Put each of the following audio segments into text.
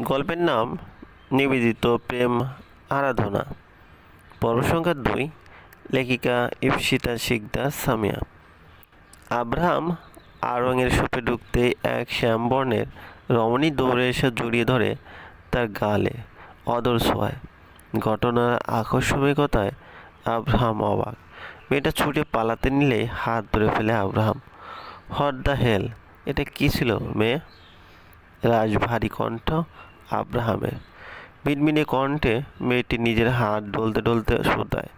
গল্পের নাম নিবেদিত প্রেম আরাধনা। পর্ব সংখ্যা দুই, লেখিকা ইপসিতা শিকদার সামিয়া। আব্রাহাম আরঙের শপে ঢুকতে এক শ্যামবর্ণের রমণী দৌড়ে এসে জড়িয়ে ধরে তার গালে অদর ছোঁয়ায়। ঘটনার আকস্মিকতায় আব্রাহাম অবাক। মেয়েটা ছুটে পালাতে নিলে হাত ধরে ফেলে আব্রাহাম। Hot the hell? এটা কী ছিল, মেয়ে? রাজভারী কণ্ঠ আব্রাহামের। মিনমিনে কণ্ঠে মেয়েটি নিজের হাত ডলতে ডলতে শোধায়।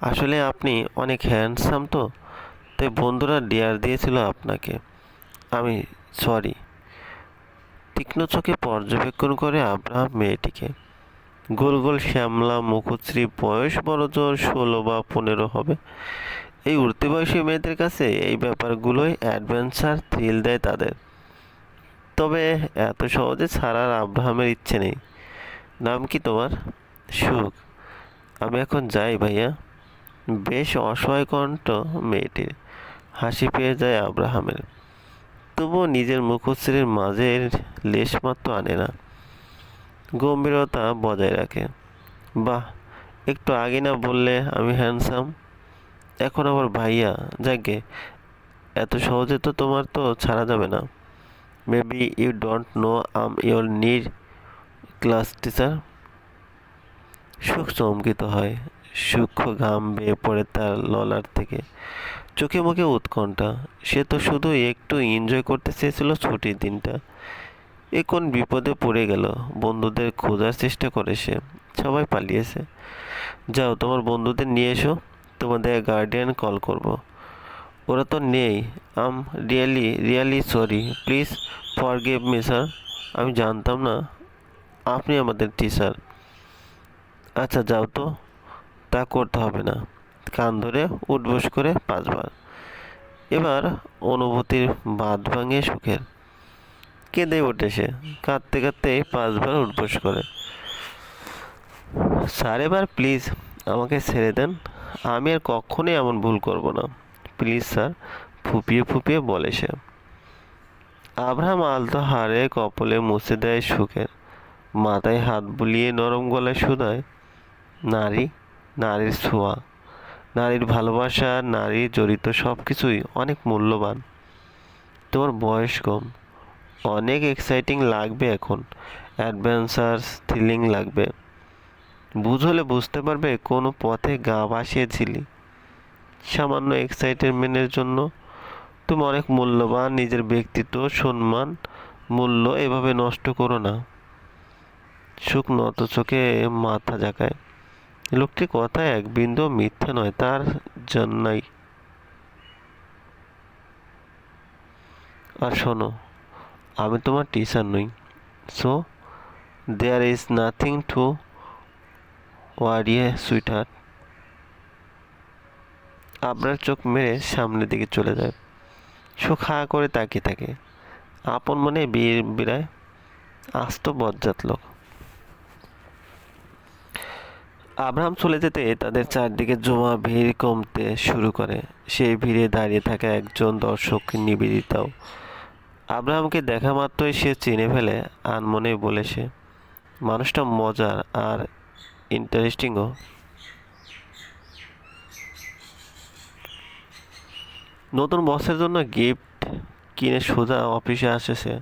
আসলে আপনি অনেক হ্যান্ডসাম তো, তাই বন্ধুরা ডেয়ার দিয়েছিল আপনাকে। আমি সরি তীক্ষ্ণ চোখে পর্যবেক্ষণ করে আব্রাহাম মেয়েটিকে। গোল গোল শ্যামলা, মুখশ্রী, বয়স বড় জোর ষোলো বা পনেরো হবে। এই উঠতি বয়সী মেয়েদের কাছে এই ব্যাপারগুলোই অ্যাডভেঞ্চার থ্রিল দেয় তাদের। তবে এত সহজে ছাড়ার আব্রাহামের ইচ্ছে নেই। নাম কি তোমার? সুখ। আমি এখন যাই ভাইয়া। বেশ অসহায় কণ্ঠ মেয়েটির। হাসি পেয়ে যায় আব্রাহামের। তবুও নিজের মুখশ্রীর মাঝের লেশমাত্র আনে না। গম্ভীরতা বজায় রাখে। বাহ, একটু আগে না বললে আমি হ্যান্ডসাম এখন আবার ভাইয়া, যাকে এত সহজে তো তোমার তো ছাড়া যাবে না। Maybe you don't know I'm your need class teacher সুখ চমকিত হয় সূক্ষ্ম ঘাম বেয়ে পড়ে তার ললার থেকে। চোখে মুখে উৎকণ্ঠা। সে তো শুধু একটু এনজয় করতে চেয়েছিল ছুটির দিনটা। এ কোন বিপদে পড়ে গেল? বন্ধুদের খোঁজার চেষ্টা করে সে। সবাই পালিয়েছে। যাও, তোমার বন্ধুদের নিয়ে এসো। তোমাদের গার্ডিয়ান কল করব। ওরা তো নেই। I'm really really sorry please forgive me sir আমি জানতাম না। আপনি আমাদের টিচার আচ্ছা যাও তো। তা করতে হবে না। কান ধরে উঠবোস করে পাঁচবার। এবার অনুভূতির বাঁধ ভাঙে সুখের। কেঁদে ওঠে সে। কাঁদতে কাঁদতে পাঁচবার উঠবোস করে। স্যার এবার প্লিজ আমাকে ছেড়ে দেন। আমি আর কখনোই এমন ভুল করব না। প্লিজ স্যার, ফুপিয়ে ফুপিয়ে বলে সে। আব্রাহাম আলতো হারে কপলে মুছে দেয় সুখের। মাথায় হাত বুলিয়ে নরম গলায় শুধায়, নারী, নারীর ছোঁয়া। নারীর ভালোবাসা নারীর জড়িত সব কিছুই অনেক মূল্যবান। তোমার বয়স কম। অনেক এক্সাইটিং লাগবে এখন। অ্যাডভেঞ্চার থ্রিলিং লাগবে। বুঝলে বুঝতে পারবে কোনো পথে গা ভাসিয়েছিলি। সামান্য এক্সাইটেডমেন্টের জন্য তুমি অনেক মূল্যবান নিজের ব্যক্তিত্ব, সম্মান, মূল্য এভাবে নষ্ট করো না। সুখ নত চোখে মাথা জাগায় লোকটির কথা এক বিন্দু মিথ্যে নয়, তার জন্যই। আর শোনো, আমি তোমার টিচার নই। So there is nothing to worry sweetheart আপনার চোখ মেরে সামনের দিকে চলে যায়। সুখ করে তাকিয়ে থাকে। আপন মনে বীর বিরায় আস্ত বজ্জাত লোক। আব্রাহাম চলে যেতে তাদের চারদিকে জমা ভিড় কমতে শুরু করে। সেই ভিড়ে দাঁড়িয়ে থাকা একজন দর্শক নিবেদিতাও আব্রাহামকে দেখা মাত্রই সে চিনে ফেলে, আনমনে বলে সে, মানুষটা মজার আর ইন্টারেস্টিংও নতুন বসের জন্য গিফট কিনে সোজা অফিসে আসে সে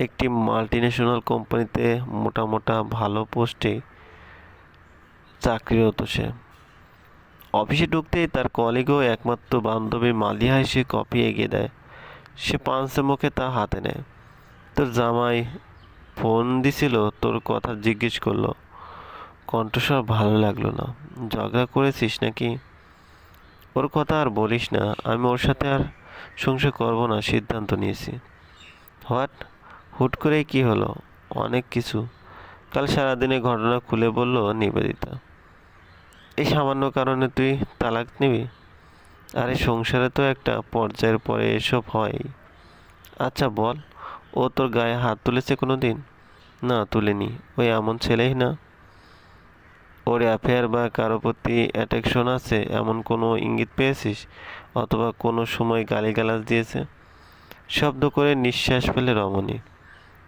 একটি মাল্টিন্যাশনাল কোম্পানিতে মোটা মোটা ভালো পোস্টে চাকরিরত সে। অফিসে ঢুকতেই তার কলিগও একমাত্র বান্ধবী মালিয়া এসে কপি এগিয়ে দেয়। সে পাঁচে মুখে তা হাতে নেয়। তোর জামাই ফোন দিছিল, তোর কথা জিজ্ঞেস করল। কণ্ঠস্বর ভালো লাগল না। ঝগড়া করেছিস নাকি? ওর কথা আর বলিস না, আমি ওর সাথে আর সংসার করব না, সিদ্ধান্ত নিয়েছি। হোয়াট? হুট করেই কি হলো? অনেক কিছু। কাল সারাদিনে ঘটনা খুলে বলল নিবেদিতা। এই সামান্য কারণে তুই তালাক নিবি? আরে সংসারে তো একটা পর্যায়ের পরে এসব হয়। আচ্ছা বল, ও তোর গায়ে হাত তুলেছে কোনো দিন না, তুলেনি। ওই এমন ছেলেই না? ওর অ্যাফেয়ার বা কারও প্রতি অ্যাট্রাকশন আছে, এমন কোনো ইঙ্গিত পেয়েছিস? অথবা কোনো সময় গালিগালাজ দিয়েছে? শব্দ করে নিঃশ্বাস ফেলে রমণী।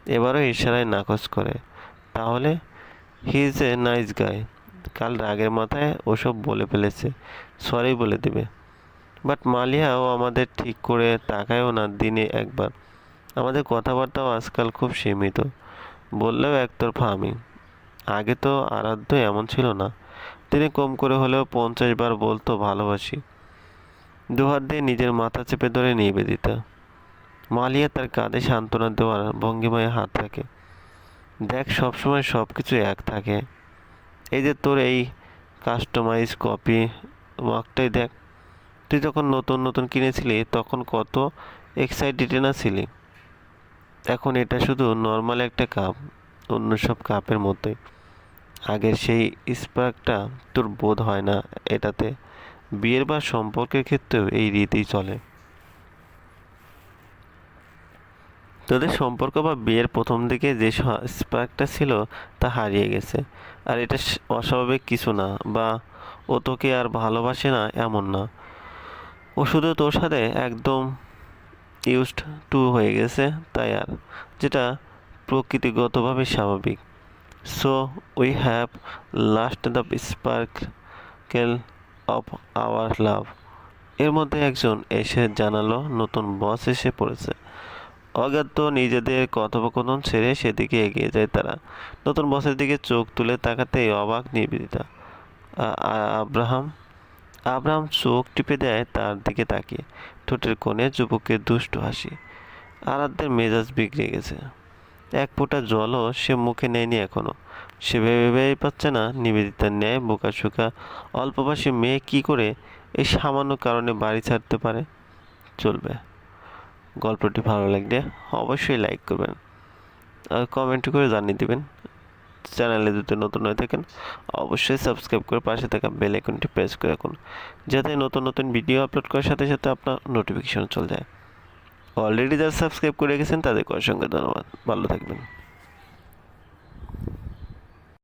এবারও ইশারায় নাকচ করে। তাহলে he is a nice guy কাল রাগের মাথায় ওসব বলে ফেলেছে। সরি বলে দেবে। বাট মালিয়াও আমাদের ঠিক করে তাকায়ও না দিনে একবার। আমাদের কথাবার্তাও আজকাল খুব সীমিত। বললেও একতরফা আমি। আগে তো আরাধ্য এমন ছিল না। তিনি কম করে হলেও পঞ্চাশ বার বলতো ভালোবাসি। দুহাত দিয়ে নিজের মাথা চেপে ধরে নিবেদিতা মালিয়া তার কাঁধে সান্ত্বনা দেওয়ার ভঙ্গিমায় হাত থাকে দেখ, সবসময় সব কিছু এক থাকে। এই যে তোর এই কাস্টমাইজ কপি মগটাই দেখ। তুই যখন নতুন নতুন কিনেছিলি, তখন কত এক্সাইটেড না ছিলি? এখন এটা শুধু নর্মাল একটা কাপ অন্য সব কাপের মতোই। আগের সেই স্পার্কটা তোর বোধ হয় না। এটাতে বিয়ের বা সম্পর্কের ক্ষেত্রেও এই রীতিই চলে। তোদের সম্পর্ক বা বিয়ের প্রথম দিকে যে স্পার্কটা ছিল, তা হারিয়ে গেছে। আর এটা অস্বাভাবিক কিছু না বা ও তোকে আর ভালোবাসে না এমন না। ও শুধু তোর সাথে একদম ইউজড টু হয়ে গেছে, তাই আর, যেটা প্রকৃতিগতভাবে স্বাভাবিক। So we have last the sparkle of our love এর মধ্যে একজন এসে জানালো, নতুন বস এসে পড়েছে। অজ্ঞাত নিজেদের কথোপকথন ছেড়ে সেদিকে এগিয়ে যায় তারা। নতুন বসের দিকে চোখ তুলে তাকাতেই অবাক নিবেদিতা আব্রাহাম? আব্রাহাম চোখ টিপে দেয় তার দিকে তাকিয়ে। ঠোঁটের কোণে যুবকের দুষ্ট হাসি। আরাধ্যের মেজাজ বিগড়ে গেছে। এক ফোঁটা জলও সে মুখে নেয়নি এখনও সে ভেবে ভেবেই পাচ্ছে না নিবেদিতার ন্যায় বোকা বোকাশোকা অল্পবাসী মেয়ে কি করে এই সামান্য কারণে বাড়ি ছাড়তে পারে? চলবে। গল্পটি ভালো লাগলে অবশ্যই লাইক করবেন আর কমেন্ট করে জানিয়ে দেবেন। চ্যানেলে যদি নতুন হয়ে থাকেন, অবশ্যই সাবস্ক্রাইব করে পাশে থাকা বেল আইকনটি প্রেস করে রাখুন, যাতে নতুন নতুন ভিডিও আপলোড করার সাথে সাথে আপনার নোটিফিকেশন চলে যায়। অলরেডি যারা সাবস্ক্রাইব করে রেখেছেন তাদেরকে অসংখ্য ধন্যবাদ। ভালো থাকবেন।